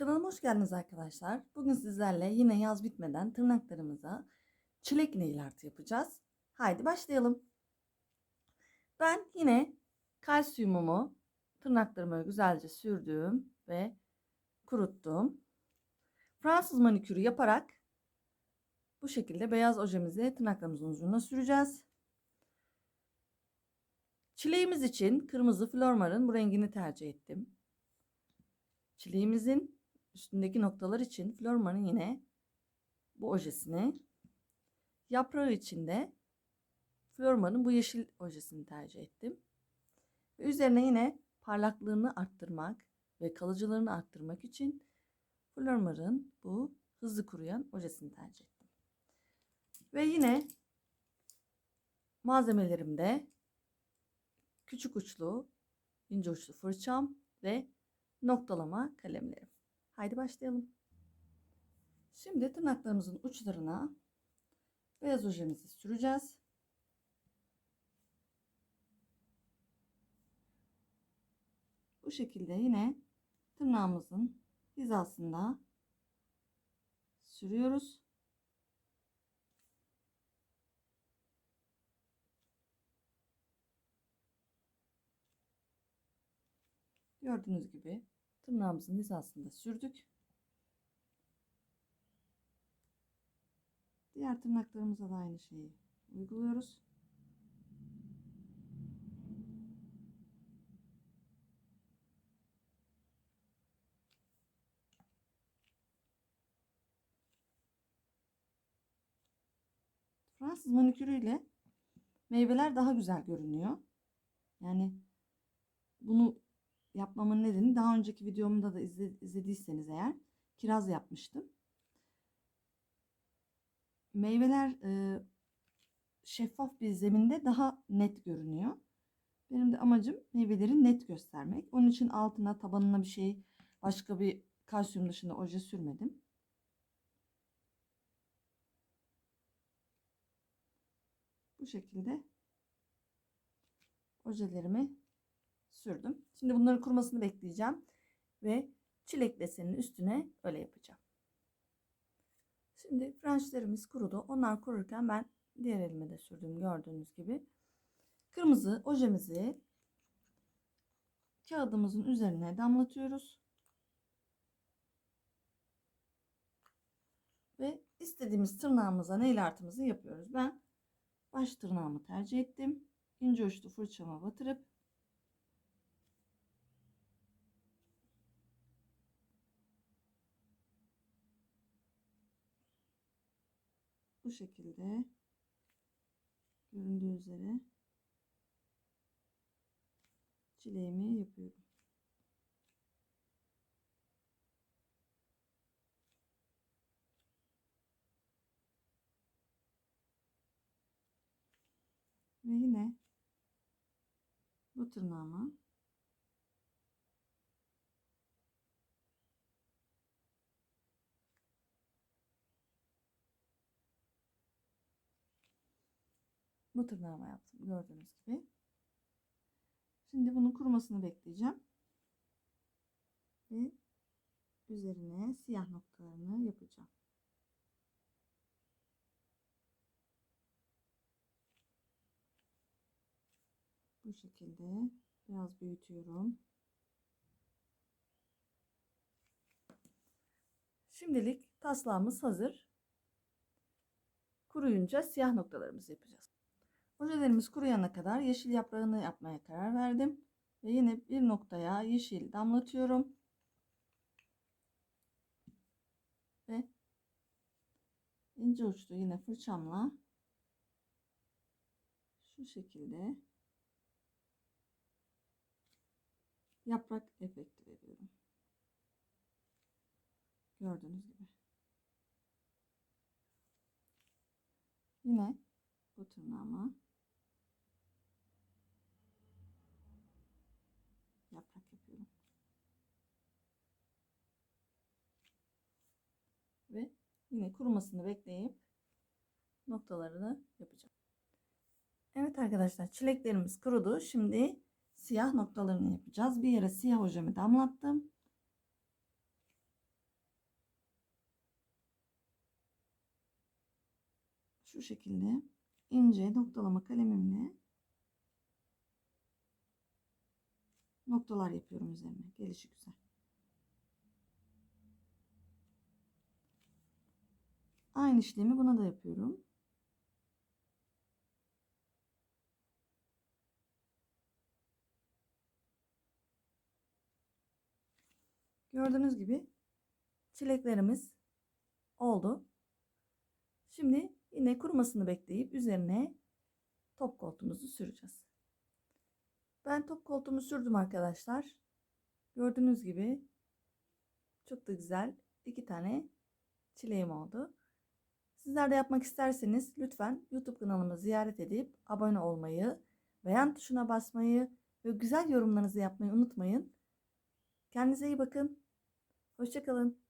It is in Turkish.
Hoş geldiniz arkadaşlar. Bugün sizlerle yine yaz bitmeden tırnaklarımıza çilek nail art yapacağız. Haydi başlayalım. Ben yine kalsiyumumu tırnaklarıma güzelce sürdüm ve kuruttum. Fransız manikürü yaparak bu şekilde beyaz ojemizi tırnaklarımızın ucuna süreceğiz. Çileğimiz için kırmızı Flormar'ın bu rengini tercih ettim. Çileğimizin üstündeki noktalar için Flormar'ın yine bu ojesini, yaprağı için de Flormar'ın bu yeşil ojesini tercih ettim. Ve üzerine yine parlaklığını arttırmak ve kalıcılığını arttırmak için Flormar'ın bu hızlı kuruyan ojesini tercih ettim. Ve yine malzemelerimde küçük uçlu, ince uçlu fırçam ve noktalama kalemlerim. Haydi başlayalım. Şimdi tırnaklarımızın uçlarına beyaz ojemizi süreceğiz. Bu şekilde yine tırnağımızın hizasında sürüyoruz. Gördüğünüz gibi tırnağımızın hizasında sürdük. Diğer tırnaklarımıza da aynı şeyi uyguluyoruz. Fransız manikürüyle meyveler daha güzel görünüyor. Yani bunu yapmamın nedeni daha önceki videomda da izlediyseniz eğer kiraz yapmıştım. Meyveler e, şeffaf bir zeminde daha net görünüyor. Benim de amacım meyveleri net göstermek. Onun için altına tabanına bir şey başka bir kalsiyum dışında oje sürmedim. Bu şekilde ojelerimi sürdüm. Şimdi bunların kurumasını bekleyeceğim. Ve çilek deseninin üstüne öyle yapacağım. Şimdi frençlerimiz kurudu. Onlar kururken ben diğer elime de sürdüm gördüğünüz gibi. Kırmızı ojemizi kağıdımızın üzerine damlatıyoruz. Ve istediğimiz tırnağımıza nail artımızı yapıyoruz. Ben baş tırnağımı tercih ettim. İnce uçlu fırçama batırıp bu şekilde göründüğü üzere çileğimi yapıyorum. Ve yine bu tırnağımı bu tırnağıma yaptım gördüğünüz gibi. Şimdi bunun kurumasını bekleyeceğim. Ve üzerine siyah noktalarını yapacağım. Bu şekilde biraz büyütüyorum. Şimdilik taslağımız hazır. Kuruyunca siyah noktalarımızı yapacağız. Ojelerimiz kuruyana kadar yeşil yaprağını yapmaya karar verdim. Ve yine bir noktaya yeşil damlatıyorum. Ve ince uçlu yine fırçamla şu şekilde yaprak efekti veriyorum. Gördüğünüz gibi. Yine bu tırnağıma yaprak yapıyorum. Ve yine kurumasını bekleyip noktalarını yapacağım. Evet arkadaşlar çileklerimiz kurudu. Şimdi siyah noktalarını yapacağız. Bir yere siyah hojemi damlattım. Şu şekilde ince noktalama kalemimle noktalar yapıyorum üzerine. Gelişi güzel. Aynı işlemi buna da yapıyorum. Gördüğünüz gibi çileklerimiz oldu. Şimdi yine kurumasını bekleyip üzerine top koltuğumuzu süreceğiz. Ben top koltuğumu sürdüm arkadaşlar. Gördüğünüz gibi çok da güzel iki tane çileğim oldu. Sizler de yapmak isterseniz lütfen YouTube kanalımı ziyaret edip abone olmayı, beğen tuşuna basmayı ve güzel yorumlarınızı yapmayı unutmayın. Kendinize iyi bakın. Hoşçakalın.